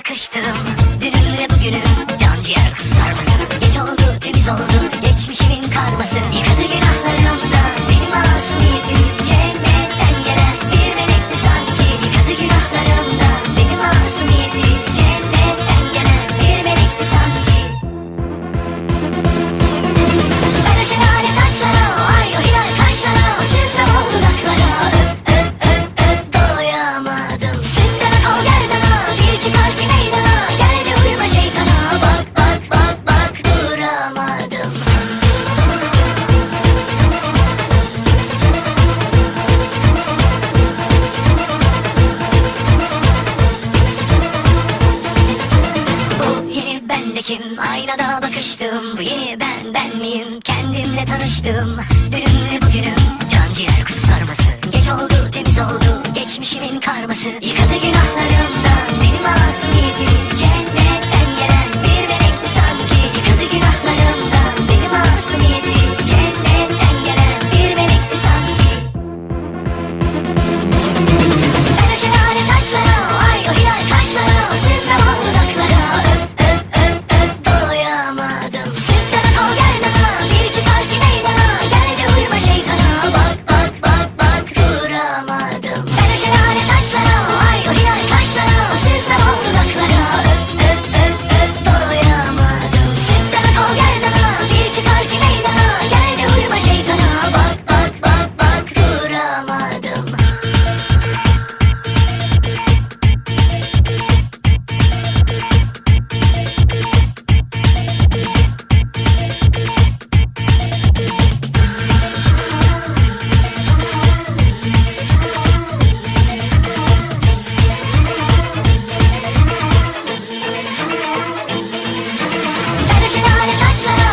yakıştım. Dününle bugünü can ciğer kusar? Geç oldu temiz oldu geçmişimin karması. Yıkadı günah. Aynada bakıştım. Bu yeni ben ben miyim? Kendimle tanıştım. Dünümle bugünüm. Can ciğer kuzu sarması Geç oldu temiz oldu. Geçmişimin karması. Yıkadı gün much that